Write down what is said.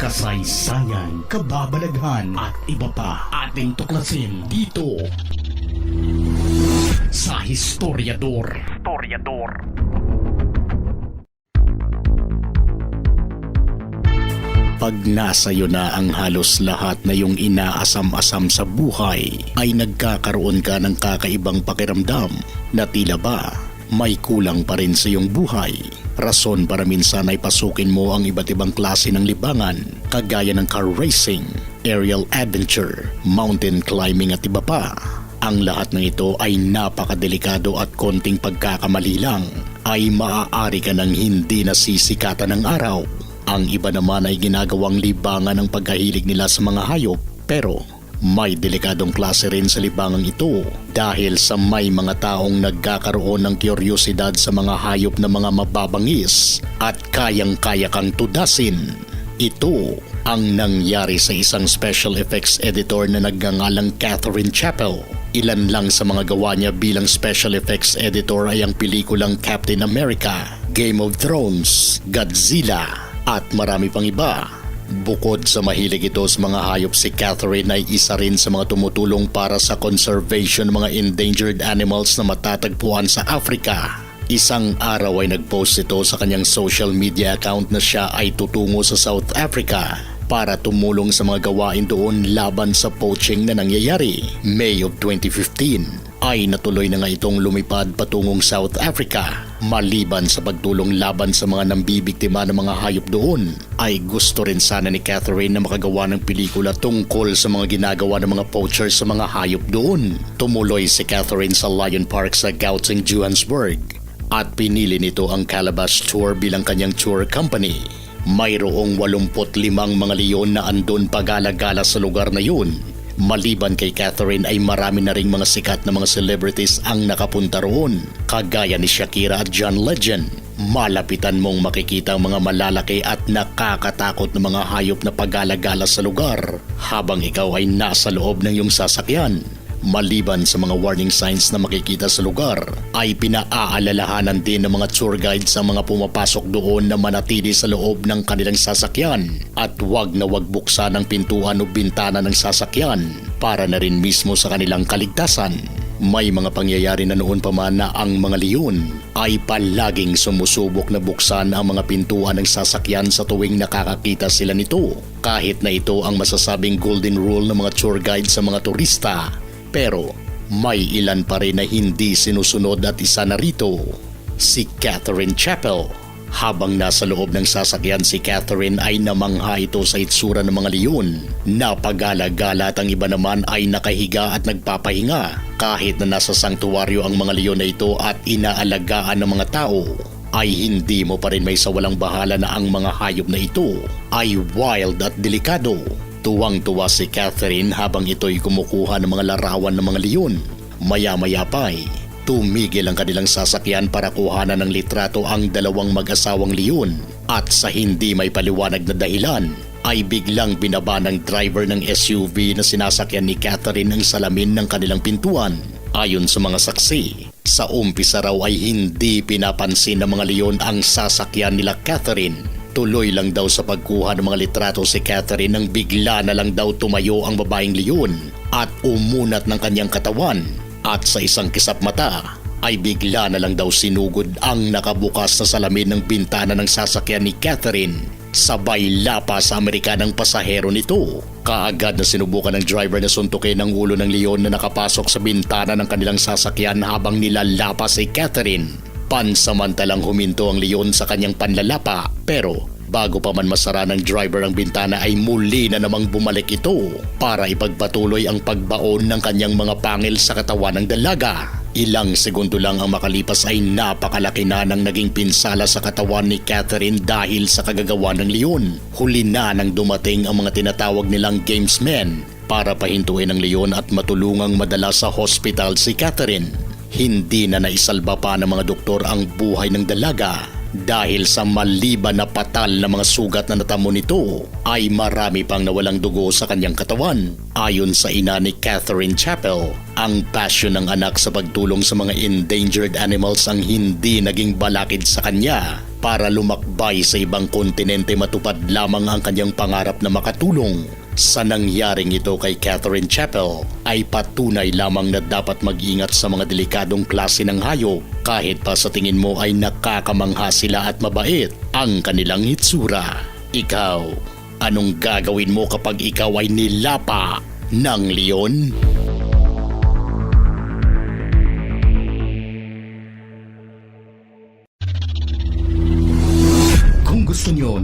kasaysayan, kababalaghan at iba pa ating tuklasin dito sa Historiador. Historiador. Pag nasa iyo na ang halos lahat na yung inaasam-asam sa buhay, ay nagkakaroon ka ng kakaibang pakiramdam na tila ba may kulang pa rin sa iyong buhay. Rason para minsan ay pasukin mo ang iba't ibang klase ng libangan, kagaya ng car racing, aerial adventure, mountain climbing at iba pa. Ang lahat ng ito ay napakadelikado at konting pagkakamali lang ay maaari ka ng hindi nasisikatan ng araw. Ang iba naman ay ginagawang libangan ng pagkahilig nila sa mga hayop pero may delikadong klase rin sa libangang ito dahil sa may mga taong nagkakaroon ng kuryosidad sa mga hayop na mga mababangis at kayang-kaya kang tudasin. Ito ang nangyari sa isang special effects editor na nagngangalang Catherine Chappell. Ilan lang sa mga gawa niya bilang special effects editor ay ang pelikulang Captain America, Game of Thrones, Godzilla, at marami pang iba. Bukod sa mahilig ito sa mga hayop si Catherine ay isa rin sa mga tumutulong para sa conservation ng mga endangered animals na matatagpuan sa Africa. Isang araw ay nagpost ito sa kanyang social media account na siya ay tutungo sa South Africa para tumulong sa mga gawain doon laban sa poaching na nangyayari. May of 2015 ay natuloy na nga itong lumipad patungong South Africa. Maliban sa pagtulong laban sa mga nambibiktima ng mga hayop doon, ay gusto rin sana ni Catherine na makagawa ng pelikula tungkol sa mga ginagawa ng mga poachers sa mga hayop doon. Tumuloy si Catherine sa Lion Park sa Gauteng, Johannesburg at pinili nito ang Calabash Tour bilang kanyang tour company. Mayroong 85 mga leon na andon pagala-gala sa lugar na yun. Maliban kay Catherine ay marami na ring mga sikat na mga celebrities ang nakapunta roon, kagaya ni Shakira at John Legend. Malapitan mong makikita ang mga malalaki at nakakatakot na mga hayop na pagala-gala sa lugar habang ikaw ay nasa loob ng iyong sasakyan. Maliban sa mga warning signs na makikita sa lugar, ay pinaaalalahanan din ng mga tour guide sa mga pumapasok doon na manatili sa loob ng kanilang sasakyan at wag na wag buksan ang pintuan o bintana ng sasakyan para na rin mismo sa kanilang kaligtasan. May mga pangyayari na noon pa man na ang mga leon ay palaging sumusubok na buksan ang mga pintuan ng sasakyan sa tuwing nakakakita sila nito. Kahit na ito ang masasabing golden rule ng mga tour guide sa mga turista pero may ilan pa rin na hindi sinusunod at isa na rito, si Catherine Chappell. Habang nasa loob ng sasakyan si Catherine ay namangha ito sa itsura ng mga leon. Napagala-gala at ang iba naman ay nakahiga at nagpapahinga kahit na nasa sanktuaryo ang mga leon na ito at inaalagaan ng mga tao ay hindi mo pa rin may sawalang bahala na ang mga hayop na ito ay wild at delikado. Tuwang-tuwa si Catherine habang ito'y kumukuha ng mga larawan ng mga leon. Maya-maya pa ay tumigil ang kanilang sasakyan para kuhanan ng litrato ang dalawang mag-asawang leon at sa hindi may paliwanag na dahilan ay biglang binaba ng driver ng SUV na sinasakyan ni Catherine ang salamin ng kanilang pintuan. Ayon sa mga saksi, sa umpisa raw ay hindi pinapansin ng mga leon ang sasakyan nila Catherine Tuloy lang daw sa pagkuha ng mga litrato si Catherine nang bigla na lang daw tumayo ang babaeng leon at umunat ng kanyang katawan at sa isang kisap mata ay bigla na lang daw sinugod ang nakabukas na salamin ng bintana ng sasakyan ni Catherine. Sabay lapa sa Amerikanang pasahero nito. Kaagad na sinubukan ng driver na suntukin ang ulo ng leon na nakapasok sa bintana ng kanilang sasakyan habang nilalapa si Catherine. Pansamantalang huminto ang leon sa kanyang panlalapa pero bago pa man masara ng driver ang bintana ay muli na namang bumalik ito para ipagpatuloy ang pagbaon ng kanyang mga pangil sa katawan ng dalaga. Ilang segundo lang ang makalipas ay napakalaki na ng naging pinsala sa katawan ni Catherine dahil sa kagagawa ng leon. Huli na nang dumating ang mga tinatawag nilang gamesmen para pahintuin ang leon at matulungang madala sa hospital si Catherine. Hindi na naisalba pa ng mga doktor ang buhay ng dalaga dahil sa maliban na patal na mga sugat na natamo nito ay marami pang nawalang dugo sa kanyang katawan. Ayon sa ina ni Catherine Chappell, ang passion ng anak sa pagtulong sa mga endangered animals ang hindi naging balakid sa kanya para lumakbay sa ibang kontinente matupad lamang ang kanyang pangarap na makatulong. Sa nangyaring ito kay Catherine Chappell ay patunay lamang na dapat mag-ingat sa mga delikadong klase ng hayop kahit pa sa tingin mo ay nakakamangha sila at mabait ang kanilang hitsura. Ikaw, anong gagawin mo kapag ikaw ay nilapa ng leon?